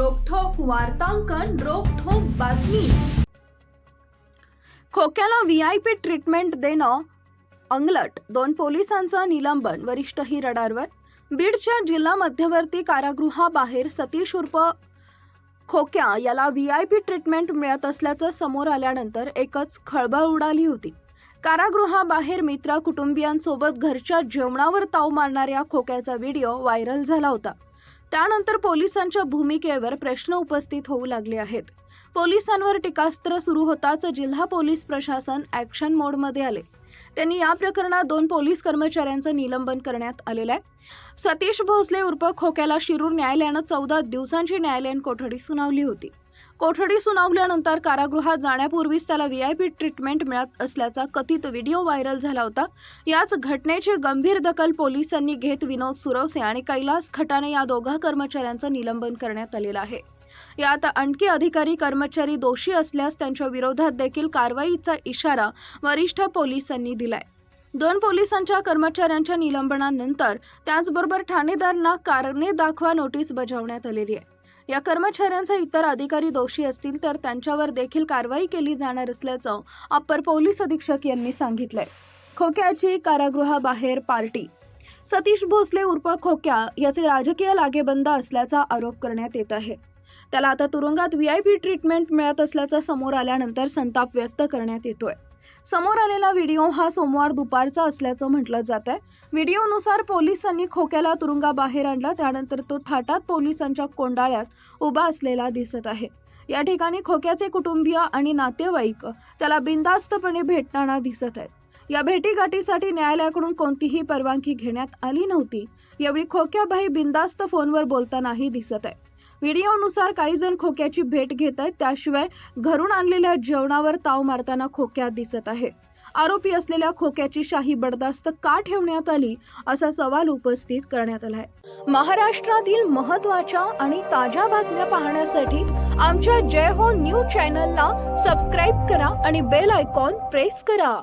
वार्तांकन रोखोक बातमी. खोक्याला व्ही आय पी ट्रीटमेंट देणं अंगलट. दोन पोलिसांचं निलंबन वरिष्ठही रडारवर. बीडच्या जिल्हा मध्यवर्ती कारागृहाबाहेर सतीश उर्फ खोक्या याला व्ही आय पी ट्रीटमेंट मिळत असल्याचं समोर आल्यानंतर एकच खळबळ उडाली होती. कारागृहाबाहेर मित्र कुटुंबियांसोबत घरच्या जेवणावर ताव मारणाऱ्या खोक्याचा व्हिडिओ व्हायरल झाला होता. त्यानंतर पोलिसांच्या भूमिकेवर प्रश्न उपस्थित होऊ लागले आहेत. पोलिसांवर टीकास्त्र सुरू होताच जिल्हा पोलीस प्रशासन ॲक्शन मोडमध्ये आले. त्यांनी या प्रकरणात दोन पोलीस कर्मचाऱ्यांचं निलंबन करण्यात आलेलं आहे. सतीश भोसले उर्फ खोक्याला शिरूर न्यायालयानं चौदा दिवसांची न्यायालयीन कोठडी सुनावली होती. कोठडी सुनावल्यानंतर कारागृहात जाण्यापूर्वीच त्याला व्ही आय पी ट्रीटमेंट मिळत असल्याचा कथित व्हिडिओ व्हायरल झाला होता. याच घटनेची गंभीर दखल पोलिसांनी घेत विनोद सुरवसे आणि कैलास खटाने या दोघा कर्मचाऱ्यांचं निलंबन करण्यात आलेलं आहे. यात आणखी अधिकारी कर्मचारी दोषी असल्यास त्यांच्या विरोधात देखील कारवाईचा इशारा वरिष्ठ पोलिसांनी दिलाय. दोन पोलिसांच्या कर्मचाऱ्यांच्या निलंबनानंतर त्याचबरोबर ठाणेदारांना कारणे दाखवा नोटीस बजावण्यात आलेली आहे. या कर्मचाऱ्यांचे इतर अधिकारी दोषी असतील तर त्यांच्यावर देखील कारवाई केली जाणार असल्याचं अप्पर पोलीस अधीक्षक यांनी सांगितलंय. खोक्याची कारागृहाबाहेर पार्टी. सतीश भोसले उर्फ खोक्या याचे राजकीय लागेबंद असल्याचा आरोप करण्यात येत आहे. त्याला आता तुरुंगात व्ही आय पी ट्रीटमेंट मिळत असल्याचं समोर आल्यानंतर संताप व्यक्त करण्यात येतोय. समोर आलेला व्हिडिओ हा सोमवार दुपारचा असल्याचं म्हटलं जात आहे व्हिडिओनुसार पोलिसांनी खोक्याला तुरुंगाबाहेर आणला त्यानंतर तो थाटात पोलिसांच्या कोंडाळ्यात उभा असलेला दिसत आहे. या ठिकाणी खोक्याचे कुटुंबीय आणि नातेवाईक त्याला बिनधास्तपणे भेटताना दिसत आहेत. या भेटीगाठीसाठी न्यायालयाकडून कोणतीही परवानगी घेण्यात आली नव्हती. यावेळी खोक्याबाई बिनधास्त फोनवर बोलतानाही दिसत आहे व्हिडिओनुसार काही जण खोक्याची भेट घेत आहेत. त्याशिवाय घरून आणलेल्या जेवणावर ताव मारताना खोक्यात दिसत आहे. आरोपी असलेल्या खोक्याची शाही बडदास्त का ठेवण्यात आली असा सवाल उपस्थित करण्यात आला आहे महाराष्ट्रातील महत्त्वाच्या आणि ताज्या बातम्या पाहण्यासाठी आमच्या जय हो न्यूज चॅनलला सबस्क्राईब करा आणि बेल आयकॉन प्रेस करा.